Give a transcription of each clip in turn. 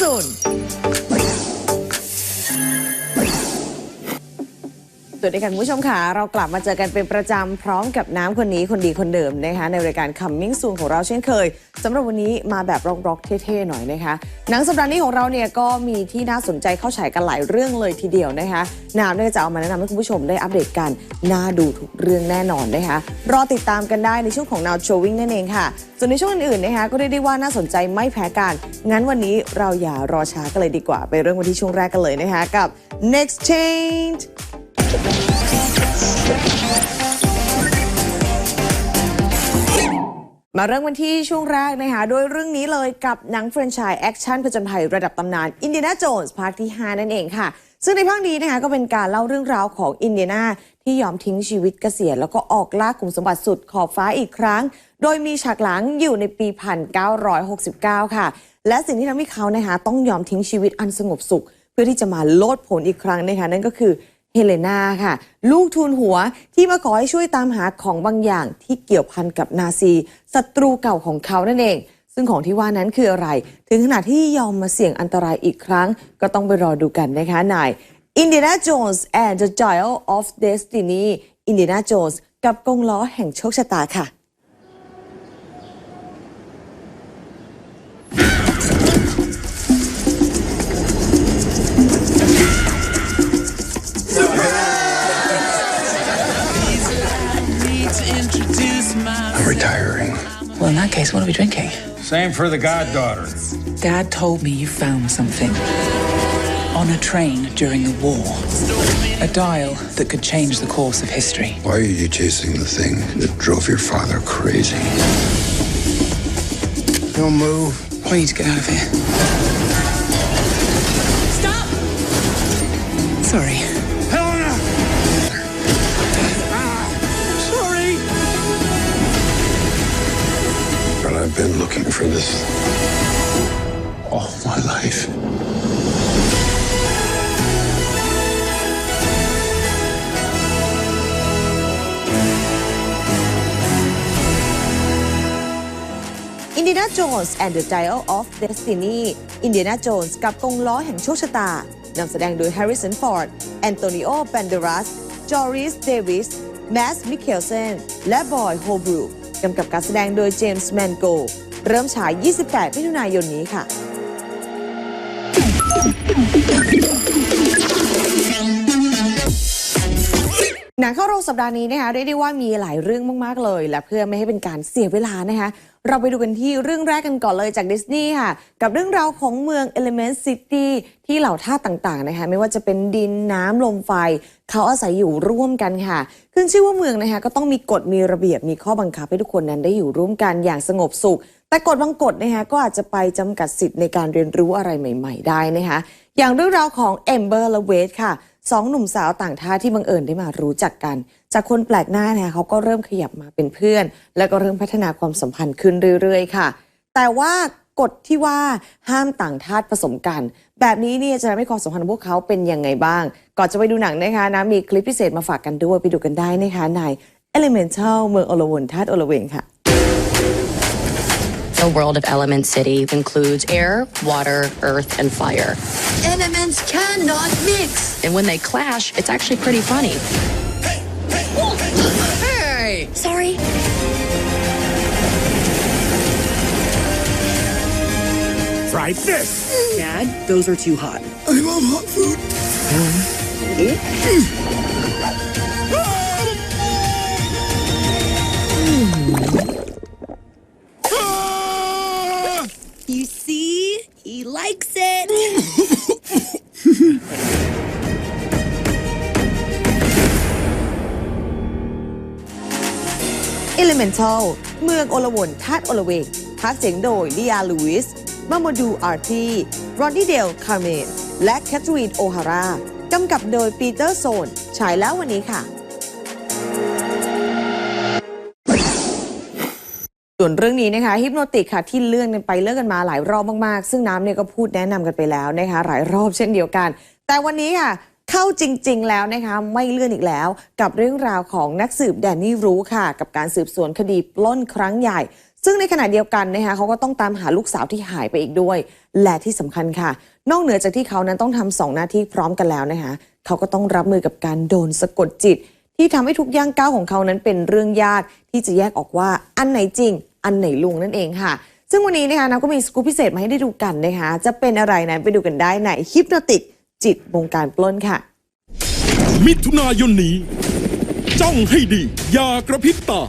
soon สวัสดีค่ะคุณผู้ชมค่ะเรากลับมาเจอกันเป็นประจำพร้อมกับน้ำคนนี้คนดีคนเดิมนะคะในรายการ Coming Soon ของเราเช่นเคยสำหรับวันนี้มาแบบร็อกๆเท่ๆหน่อยนะคะหนังสัปดาห์นี้ของเราเนี่ยก็มีที่น่าสนใจเข้าฉายกันหลายเรื่องเลยทีเดียวนะคะน้ำเนี่ยจะเอามาแนะนำให้คุณผู้ชมได้อัปเดตกันน่าดูทุกเรื่องแน่นอนนะคะรอติดตามกันได้ในช่วงของ Now Showing นั่นเองค่ะ ส่วนในช่วงอื่นๆนะคะก็เรียกได้ว่าน่าสนใจไม่แพ้กันงั้นวันนี้เราอย่ารอช้ากันเลยดีกว่า ไปเรื่องวันที่ช่วงแรกกันเลยนะคะกับ Next Change มาเริ่มกันที่ช่วงแรกนะคะโดยเรื่องนี้เลยกับหนังแฟรนไชส์แอคชั่นผจญภัยระดับตำนานอินเดียนาโจนส์ภาคที่ 5 นั่นเองค่ะ ซึ่งในภาคนี้นะคะก็เป็นการเล่าเรื่องราวของอินเดียนาที่ยอมทิ้งชีวิตเกษียณแล้วก็ออกล่าขุมสมบัติสุดขอบฟ้าอีกครั้ง โดยมีฉากหลังอยู่ในปี 1969 ค่ะ และสิ่งที่ทำให้เขานะคะต้องยอมทิ้งชีวิตอันสงบสุข เพื่อที่จะมาโลดผลอีกครั้งนะคะนั่นก็คือ เฮเลนาค่ะ ลูกทูลหัวที่มาขอให้ช่วยตามหาของบางอย่างที่เกี่ยวพันกับนาซีศัตรูเก่าของเขานั่นเอง ซึ่งของที่ว่านั้นคืออะไร ถึงขนาดที่ยอมมาเสี่ยงอันตรายอีกครั้ง ก็ต้องไปรอดูกันนะคะนาย Indiana Jones and the Dial of Destiny Indiana Jones กับกงล้อแห่งโชคชะตาค่ะ in that case, what are we drinking? Same for the goddaughter. Dad told me you found something on a train during the war. A dial that could change the course of history. Why are you chasing the thing that drove your father crazy? Don't move. We need to get out of here. Stop! Sorry. For this all my life. Indiana Jones and the Dial of Destiny Indiana Jones กับกงล้อแห่งโชคชะตานำแสดงโดย Harrison Ford Antonio Banderas Joris Davis Mads Mikkelsen และ Boy Holbrook กำกับการแสดงโดย James Mango เริ่มฉาย 28 มิถุนายนนี้ค่ะ หนังเข้าโรงสัปดาห์นี้นะคะเรียกได้ว่ามีหลายเรื่องมาก ๆ เลย และเพื่อไม่ให้เป็นการเสียเวลานะคะ เราไปดูกันที่เรื่องแรกกันก่อนเลยจากดิสนีย์ค่ะ กับเรื่องราวของเมือง Element City ที่เหล่าท่าตุต่าง ๆ นะคะ ไม่ว่าจะเป็นดินน้ำลมไฟ เขาอาศัยอยู่ร่วมกันค่ะ ขึ้นชื่อว่าเมืองนะคะก็ต้องมีกฎมีระเบียบมีข้อบังคับให้ทุกคนนั้นได้อยู่ร่วมกันอย่างสงบสุข แต่กฎบางกฎนะคะก็อาจจะไปจำกัดสิทธิ์ในการเรียนรู้อะไรใหม่ ๆ ได้นะคะอย่างเรื่องราวของเอมเบอร์และเวทค่ะสองหนุ่มสาวต่างท่าที่บังเอิญได้มารู้จักกัน จากคนแปลกหน้าเนี่ยเขาก็เริ่มขยับมาเป็นเพื่อน แล้วก็เริ่มพัฒนาความสัมพันธ์ขึ้นเรื่อย ๆ ค่ะ แต่ว่ากฎที่ว่าห้ามต่างทาสผสมกัน แบบนี้เนี่ยจะทำให้ความสัมพันธ์พวกเขาเป็นยังไงบ้าง ก่อนจะไปดูหนังนะคะนะมีคลิปพิเศษมาฝากกันด้วยไปดูกันได้นะคะใน Elemental เมืองอลวนธาตุอลเวงค่ะ The world of Element City includes air, water, earth, and fire. Elements cannot mix. And when they clash, it's actually pretty funny. Hey! Hey! hey. Sorry. Try this! Dad, those are too hot. I love hot food. Mm. Elemental เมืองโอลวนธาตุโอลเวงภาคเสียงโดยลิยาลูวิสมาโมดูอาร์ตีรอนนี่เดลคาร์เมนและแคทรีนโอฮารากำกับโดยปีเตอร์โซนฉายแล้ววันนี้ค่ะ ส่วนเรื่องนี้นะคะฮิปโนติกค่ะที่เลื่อนกันไปเลื่อนกันมาหลายรอบมาก ๆ ซึ่งน้ำเนี่ยก็พูดแนะนำกันไปแล้วนะคะหลายรอบเช่นเดียวกัน แต่วันนี้ค่ะ เข้าจริง ๆ แล้วนะคะไม่เลื่อนอีกแล้ว กับเรื่องราวของนักสืบแดนนี่รู้ค่ะ กับการสืบสวนคดีปล้นครั้งใหญ่ ซึ่งในขณะเดียวกันนะคะเขาก็ต้องตามหาลูกสาวที่หายไปอีกด้วย และที่สำคัญค่ะ นอกเหนือจากที่เขานั้นต้องทำสองหน้าที่พร้อมกันแล้วนะคะเขาก็ต้องรับมือกับการโดนสะกดจิต ที่ทำให้ทุกย่างก้าวของเขานั้นเป็นเรื่องยากที่จะแยกออกว่าอันไหนจริง อันไหนลวงนั่นเองค่ะซึ่งวันนี้นะคะเราก็มีสกู๊ปพิเศษมาให้ได้ดูกันนะคะจะเป็นอะไรนั้นไปดูกันได้ในฮิปโนติก จิตบงการปล้นค่ะ มิถุนายนนี้ จ้องให้ดี อย่ากระพริบตา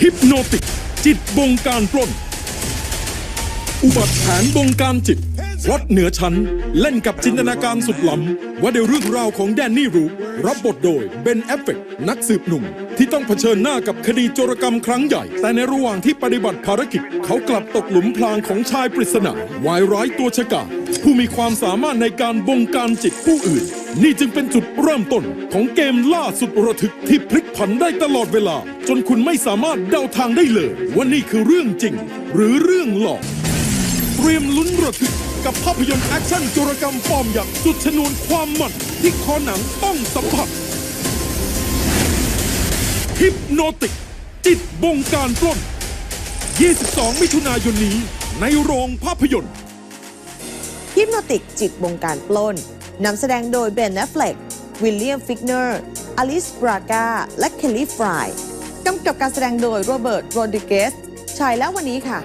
ฮิปโนติก จิตบงการปล้น อุบัติแผนบงการจิตวัดเหนือชั้น เล่นกับจินตนาการสุดล้ำว่าในเรื่องราวของแดนนี่รูรับบทโดยเบนแอฟเฟกนักสืบหนุ่ม ที่ต้องเผชิญหน้ากับคดีโจรกรรมครั้งใหญ่ แต่ในระหว่างที่ปฏิบัติภารกิจ เขากลับตกหลุมพรางของชายปริศนาวายร้ายตัวฉกาจ ผู้มีความสามารถในการบงการจิตผู้อื่น นี่จึงเป็นจุดเริ่มต้นของเกมล่าสุดระทึกที่พลิกผันได้ตลอดเวลา จนคุณไม่สามารถเดาทางได้เลย ว่านี่คือเรื่องจริง หรือเรื่องหลอก เตรียมลุ้นระทึกกับภาพยนตร์แอคชั่นโจรกรรมฟอร์มยักษ์สุดชนวนความมันที่คอหนังต้องสัมผัสฮิปโนติก จิตบงการปล้น 22 มิถุนายนนี้ในโรงภาพยนตร์ ฮิปโนติกจิตบงการปล้นนำแสดงโดยเบนแอฟเฟลกวิลเลียมฟิกเนอร์อลิสบรากาและเคลลี่ฟรายกำกับการแสดงโดยโรเบิร์ตโรดิเกสฉายแล้ววันนี้ค่ะ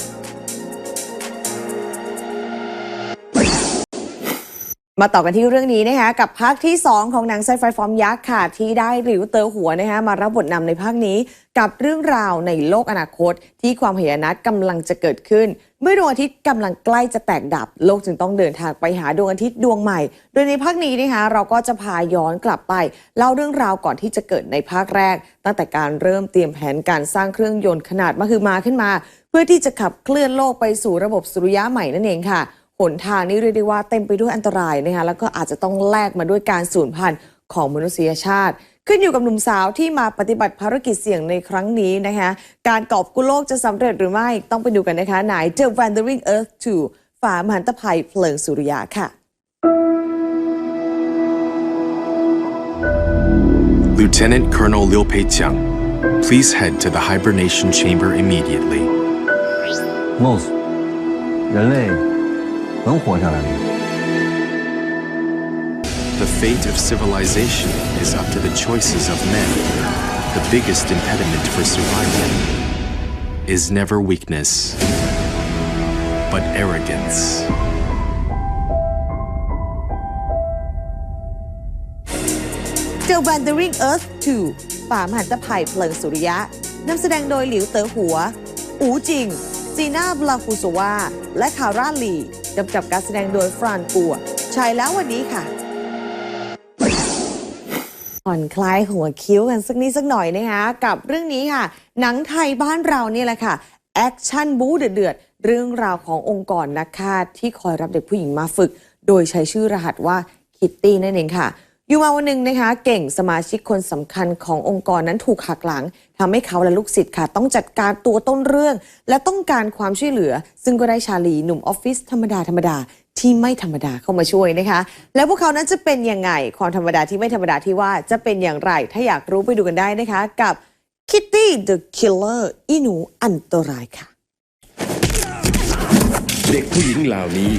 มาต่อกันที่เรื่องนี้นะคะกับภาคที่ 2 ของหนังไซไฟฟอร์มยักษ์ค่ะ ที่ได้หลิวเตอหัวนะคะมารับบทนำในภาคนี้ กับเรื่องราวในโลกอนาคต ที่ความหายนะกำลังจะเกิดขึ้น เมื่อดวงอาทิตย์กำลังใกล้จะแตกดับ โลกจึงต้องเดินทางไปหาดวงอาทิตย์ดวงใหม่ โดยในภาคนี้นะคะเราก็จะพาย้อนกลับไปเล่าเรื่องราวก่อนที่จะเกิดในภาคแรก ตั้งแต่การเริ่มเตรียมแผนการสร้างเครื่องยนต์ขนาดมหึมาขึ้นมา เพื่อที่จะขับเคลื่อนโลกไปสู่ระบบสุริยะใหม่นั่นเองค่ะ หนทางนี้เรียกได้ว่าเต็มไปด้วยอันตรายนะคะแล้วก็อาจจะต้องแลกมาด้วยการสูญพันธุ์ของมนุษยชาติ ขึ้นอยู่กับหนุ่มสาวที่มาปฏิบัติภารกิจเสี่ยงในครั้งนี้นะคะการกอบกู้โลกจะสำเร็จหรือไม่ต้องไปดูกันนะคะไหน The Wandering Earth 2ฝามหันตภัยเพลิงสุริยะค่ะ Lieutenant Colonel Liu Pei Jiang, please head to the hibernation chamber immediately. Moss，人类能活下来吗？ The fate of civilization is up to the choices of men. The biggest impediment for survival is never weakness, but arrogance. The Wandering Earth 2 ป่ามหันตภัยเพลิงสุริยะ นำแสดงโดยหลิวเต๋อหัว อูจิง จีน่าบลาฟูโซวา และคาร่าลี กำกับการแสดงโดยฟรานกัวฉายแล้ววันนี้ค่ะผ่อนคลายหัวคิ้วกันสักนิดสักหน่อยนะคะกับเรื่องนี้ค่ะ หนังไทยบ้านเราเนี่ยแหละค่ะแอคชั่นบู๊เดือดๆเรื่องราวขององค์กรนักฆ่าที่คอยรับเด็กผู้หญิงมาฝึก โดยใช้ชื่อรหัสว่าคิตตี้นั่นเองค่ะ อยู่มาวันหนึ่งนะคะ เก่งสมาชิกคนสำคัญขององค์กรนั้นถูกหักหลังทำให้เขาและลูกศิษย์ค่ะ ต้องจัดการตัวต้นเรื่อง และต้องการความช่วยเหลือ ซึ่งก็ได้ชาลีหนุ่มออฟฟิศธรรมดาธรรมดาที่ไม่ธรรมดาเข้ามาช่วยนะคะ แล้วพวกเขานั้นจะเป็นยังไงความธรรมดาที่ไม่ธรรมดาที่ว่าจะเป็นอย่างไร ถ้าอยากรู้ไปดูกันได้นะคะ กับ Kitty the Killer อีหนูอันตรายค่ะ เด็กผู้หญิงเหล่านี้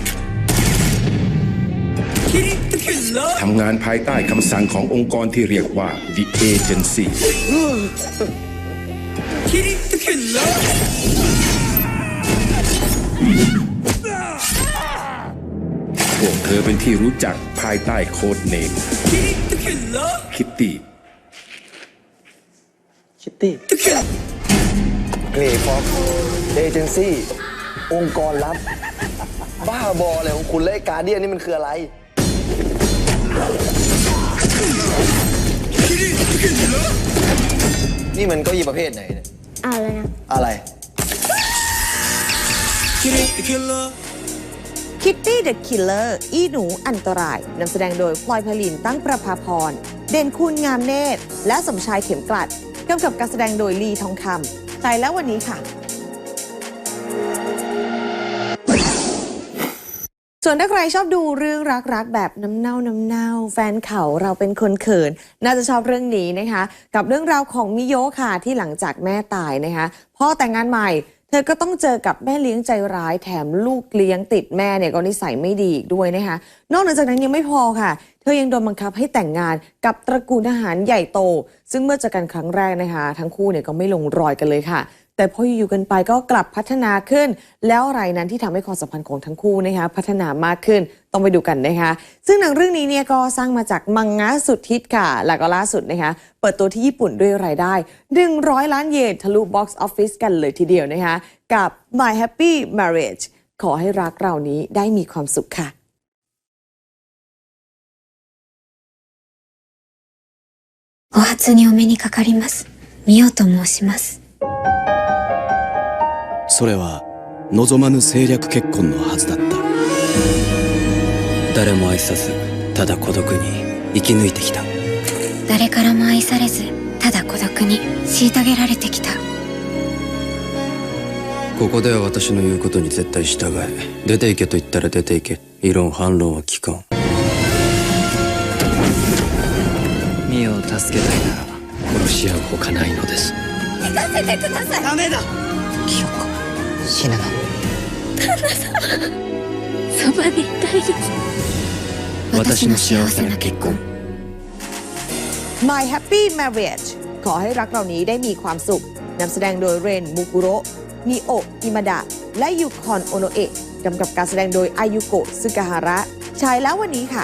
ทำงานภายใต้คำสั่งขององค์กรที่เรียกว่า The Agency พวกเธอเป็นที่รู้จักภายใต้โค้ดเนม คิตตี้ คิตตี้เกรฟอกเอเจนซี่ องค์กรลับ บ้าบอเลยของคุณเล่การเดียนนี่มันคืออะไร นี่มันเก็ยีประเภทไหนเนี่ยอะไรนะ อะไร Kitty the Killer อีหนูอันตรายนำแสดงโดยพลอยไพลินตั้งประภาพร เด่นคุณงามเนตร และสมชายเข็มกลัดกำกับการแสดงโดยลีทองคำใส่แล้ววันนี้ค่ะ ส่วนถ้าใครชอบดูเรื่องรักๆ แบบน้ำเน่าน้ำเน่า แฟนเขาเราเป็นคนเขิน น่าจะชอบเรื่องนี้นะคะ กับเรื่องราวของมิโยค่ะที่หลังจากแม่ตายนะคะพ่อแต่งงานใหม่ เธอก็ต้องเจอกับแม่เลี้ยงใจร้ายแถมลูกเลี้ยงติดแม่เนี่ยก็นิสัยไม่ดีอีกด้วยนะคะนอกจากนั้นยังไม่พอค่ะ เธอยังโดนบังคับให้แต่งงานกับตระกูลทหารใหญ่โต ซึ่งเมื่อเจอกันครั้งแรกนะคะ ทั้งคู่เนี่ยก็ไม่ลงรอยกันเลยค่ะ แต่พออยู่ๆกันไปก็กลับพัฒนาขึ้น แล้วอะไรนั้นที่ทำให้ความสัมพันธ์ของทั้งคู่นะคะพัฒนามากขึ้นต้องไปดูกันนะคะ ซึ่งหนังเรื่องนี้เนี่ยก็สร้างมาจากมังงะสุดฮิตค่ะ แล้วก็ล่าสุดนะคะ เปิดตัวที่ญี่ปุ่นด้วยรายได้ 100 ล้านเยนทะลุบ็อกซ์ออฟฟิศกันเลยทีเดียวนะคะ กับ My Happy Marriage ขอให้รักเรานี้ได้มีความสุขค่ะ お初にお目にかかります。みよと申します。 それは望まぬ政略結婚のはずだった。誰も愛さずただ孤独に生き抜いてきた。誰からも愛されず、ただ孤独に虐げられてきた。ここでは私の言うことに絶対従え。出て行けと言ったら出て行け。異論反論は聞かんミオを助けたいなら殺し合うほかないのです。行かせてください。ダメだ。清子死ぬな旦那様そばにいたいです私の幸せな結婚 My Happy Marriage ขอให้รักเรานี้ได้มีความสุขนำแสดงโดยเรนมุกุโระมิโอะอิมาดะ และยูคอนโอโนเอะกำกับการแสดงโดยอายุโกะซึกาฮาระฉายแล้ววันนี้ค่ะ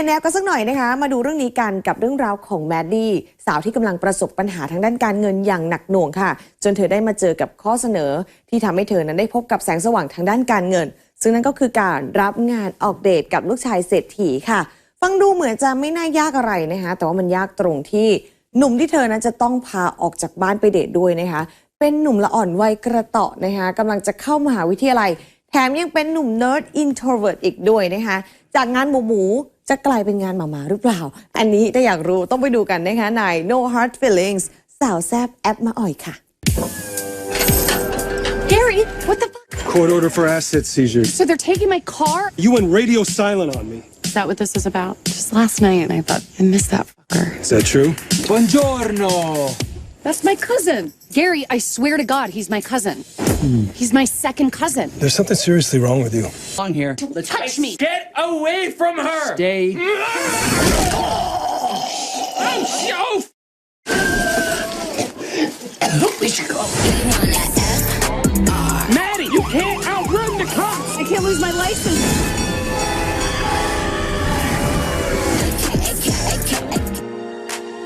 ยนแนวกันสักหน่อยนะคะ มาดูเรื่องนี้กันกับเรื่องราวของแมดดี้สาวที่กำลังประสบปัญหาทางด้านการเงินอย่างหนักหน่วงค่ะ จนเธอได้มาเจอกับข้อเสนอ ที่ทำให้เธอนั้นได้พบกับแสงสว่างทางด้านการเงิน ซึ่งนั่นก็คือการรับงานออกเดทกับลูกชายเศรษฐีค่ะ ฟังดูเหมือนจะไม่น่ายากอะไรนะคะ แต่ว่ามันยากตรงที่หนุ่มที่เธอนั้นจะต้องพาออกจากบ้านไปเดทด้วยนะคะ เป็นหนุ่มละอ่อนวัยกระเตาะนะคะกำลังจะเข้ามหาวิทยาลัย แถมยังเป็นหนุ่มเนิร์ดอินโทรเวิร์ตอีกด้วยนะคะ จากงานหมูหมู จะกลายเป็นงานหมาหมาหรือเปล่า อันนี้ถ้าอยากรู้ต้องไปดูกันนะคะใน No Hard Feelings สาวแซบแอปมาอ่อยค่ะ Gary, what the fuck? Court order for asset seizure. So they're taking my car? You went radio silent on me. Is that what this is about? Just last night, I thought I missed that fucker. Is that true? Buongiorno That's my cousin. Gary, I swear to God, he's my cousin. Hmm. He's my second cousin. There's something seriously wrong with you. On here Don't touch me. Get away from her! Stay Oh, Maddie, you can't outrun the cops! I can't lose my license.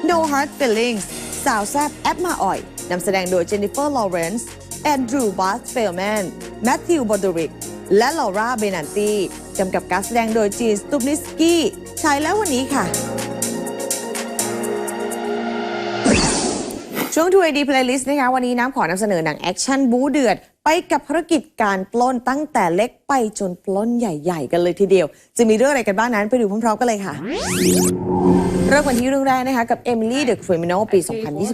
No Hard Feelings สาวแซบแอปมาอ่อยนำแสดงโดยเจนนิเฟอร์ลอเรนซ์แอนดรูว์บาสเฟลแมนแมทธิวบอดริก และลอร่าเบนันตีกำกับการแสดงโดยจีนสตูปนิสกี้ฉายแล้ววันนี้ค่ะช่วง 2AD Playlist นะคะวันนี้น้ำขอนำเสนอหนังแอคชั่นบู๊เดือด ไปกับภารกิจการปล้นตั้งแต่เล็กไปจนปล้นใหญ่ ๆ กันเลยทีเดียว จะมีเรื่องอะไรกันบ้างนั้นไปดูพร้อมๆกันเลยค่ะ ริ่มกันที่เรื่องแรกนะคะกับ Emily the Criminal ปี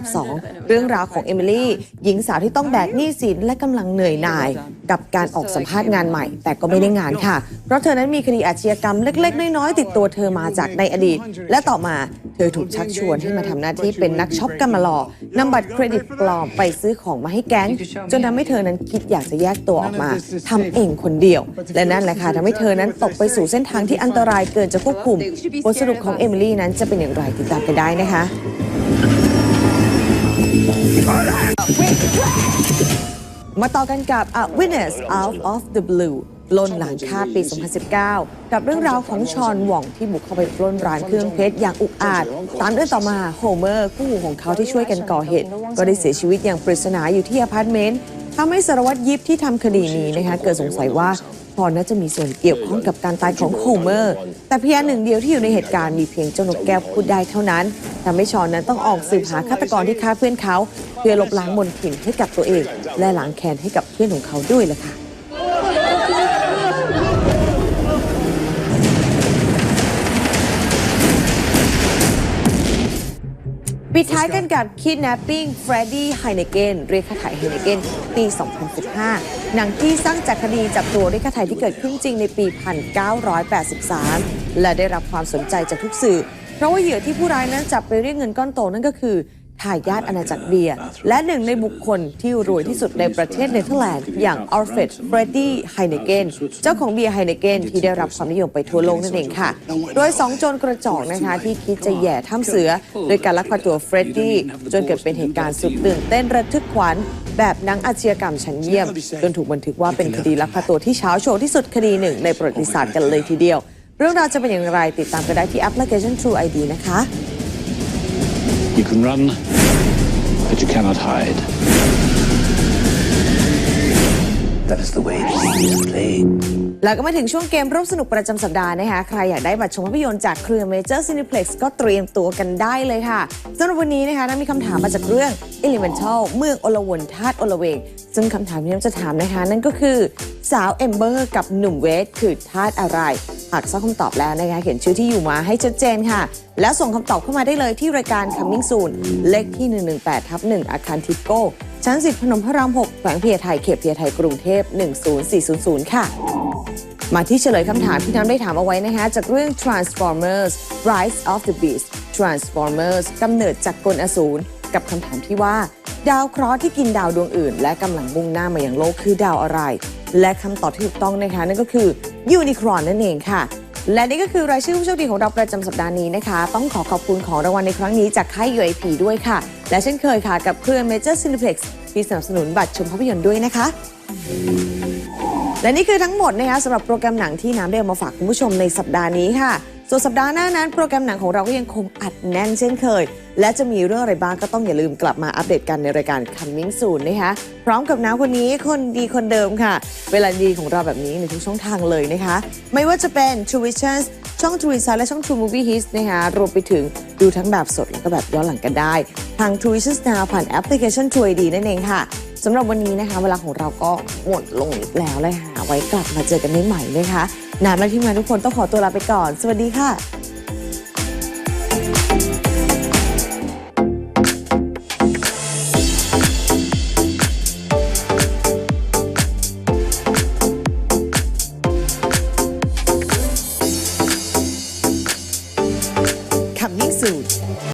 2022 เรื่องราวของ Emily หญิงสาวที่ต้องแบกหนี้สินและกำลังเหนื่อยหน่าย กับการออกสัมภาษณ์งานใหม่ แต่ก็ไม่ได้งานค่ะ เพราะเธอนั้นมีคดีอาชญากรรมเล็ก ๆ น้อย ๆ ติดตัวเธอมาจากในอดีต และต่อมา เธอถูกชักชวนให้มาทำหน้าที่เป็นนักช็อปกำมะลอนำบัตรเครดิตปลอมไปซื้อของมาให้แก๊ง จนทำให้เธอนั้นคิดอยากจะแยกตัวออกมาทำเองคนเดียว และนั่นแหละค่ะทำให้เธอนั้นตกไปสู่เส้นทางที่อันตรายเกินจะควบคุมบทสรุปของเอมิลี่นั้นจะเป็นอย่างไรติดตามกันได้นะคะมาต่อกันกับ A Witness Out of the Blue ปล้นหลังคาปี 2019 กับเรื่องราวของชอนหว่องที่บุกเข้าไปปล้นร้านเครื่องเพชรอย่างอุกอาจตามเรื่องต่อมาโฮเมอร์คู่หูของเขาที่ช่วยกันก่อเหตุ ก็ได้เสียชีวิตอย่างปริศนาอยู่ที่อพาร์ตเมนต์ทำให้สารวัตรยิปที่ทำคดีนี้นะคะเกิดสงสัยว่าชอนน่าจะมีส่วนเกี่ยวข้องกับการตายของโฮเมอร์ แต่พยานหนึ่งเดียวที่อยู่ในเหตุการณ์มีเพียงเจ้านกแก้วพูดได้เท่านั้นทำให้ชอนนั้นต้องออกสืบหาฆาตกรที่ฆ่าเพื่อนเขา เพื่อลบล้างมนทินให้กับตัวเอง และล้างแค้นให้กับเพื่อนของเขาด้วยล่ะค่ะ ปิดท้ายกันกับ Kidnapping Freddy Heineken เรียกค่าไถ่ Heineken ปี 2015 หนังที่สร้างจากคดีจับตัวเรียกค่าไถ่ที่เกิดขึ้นจริงในปี 1983 และได้รับความสนใจจากทุกสื่อ เพราะว่าเหยื่อที่ผู้ร้ายนั้นจับไปเรียกเงินก้อนโตนั่นก็คือ ทายาทอาณาจักรเบียร์ และหนึ่งในบุคคลที่รวยที่สุดในประเทศเนเธอร์แลนด์ อย่างอัลเฟรดเฟรดดี้ไฮเนเกนเจ้าของเบียร์ไฮเนเกนที่ได้รับความนิยมไปทั่วโลกนั่นเองค่ะ โดยสองโจรกระจอกนะคะที่คิดจะแย่ถ้ำเสือ โดยการลักพาตัวเฟรดดี้จนเกิดเป็นเหตุการณ์สุดตื่นเต้นระทึกขวัญแบบนังอาชญากรรมชั้นเยี่ยม จนถูกบันทึกว่าเป็นคดีลักพาตัวที่เช้าโชว์ที่สุดคดีหนึ่งในประวัติศาสตร์กันเลยทีเดียว เรื่องราวจะเป็นอย่างไรติดตามกันได้ที่แอปพลิเคชัน True ID นะคะ You can run, but you cannot hide. That is the way it is played. แล้วก็มาถึงช่วงเกมร่วมสนุกประจำสัปดาห์นะคะ ใครอยากได้บัตรชมภาพยนตร์จากเครือเมเจอร์ซินิเพล็กซ์ก็เตรียมตัวกันได้เลยค่ะสำหรับวันนี้นะคะน้ามีคำถามมาจากเรื่อง Elemental เมืองอลวนธาตุอลเวง ซึ่งคำถามที่น้ำจะถามนะคะ นั่นก็คือสาวเอมเบอร์กับหนุ่มเวทคือธาตุอะไร หากทราบคำตอบแล้วนะคะเขียนชื่อที่อยู่มาให้ชัดเจนค่ะ แล้วส่งคำตอบเข้ามาได้เลยที่รายการ Coming Soon เลขที่ 118ทับ1อาคารทิปโก้ ชั้น 10 พนมพระราม 6 แขวงเพียไทยเขตเพียไทยกรุงเทพ 10400 ค่ะ มาที่เฉลยคำถามที่น้ำได้ถามเอาไว้นะคะ จากเรื่อง Transformers Rise of the Beast Transformers กำเนิดจากกลอสูร กับคำถามที่ว่า ดาวเคราะห์ที่กินดาวดวงอื่น และกำลังมุ่งหน้ามาอยังโลกคือดาวอะไร และคำตอบที่ถูกต้องนะคะนั่นก็คือยูนิครอนนั่นเองค่ะ และนี่ก็คือรายชื่อผู้โชคดีของเราประจำสัปดาห์นี้นะคะ ต้องขอขอบคุณของรางวัลในครั้งนี้จากค่าย UAP ด้วยค่ะ และเช่นเคยค่ะกับเครือ Major Cineplex ที่สนับสนุนบัตรชมภาพยนตร์ด้วยนะคะ และนี่คือทั้งหมดนะคะสำหรับโปรแกรมหนังที่น้ำได้เอามาฝากคุณผู้ชมในสัปดาห์นี้ค่ะ ส่วนสัปดาห์หน้านั้น โปรแกรมหนังของเราก็ยังคงอัดแน่นเช่นเคย และจะมีเรื่องอะไรบ้างก็ต้องอย่าลืมกลับมาอัปเดตกันในรายการ Coming Soon นะคะพร้อมกับน้าคนนี้คนดีคนเดิมค่ะ เวลาดีของเราแบบนี้ในทุกช่องทางเลยนะคะ ไม่ว่าจะเป็น True Visions ช่อง True Insight และช่อง True Movie Hits นะคะรวมไปถึงดูทั้งแบบสดแล้วก็แบบย้อนหลังกันได้ ทาง True Visions Now ผ่านแอปพลิเคชัน True ID นั่นเองค่ะสำหรับวันนี้นะคะ เวลาของเราก็หมดลงอีกแล้วเลยค่ะไว้กลับมาเจอกันใหม่นะคะนานและทีมงานทุกคนต้องขอตัวลาไปก่อน สวัสดีค่ะ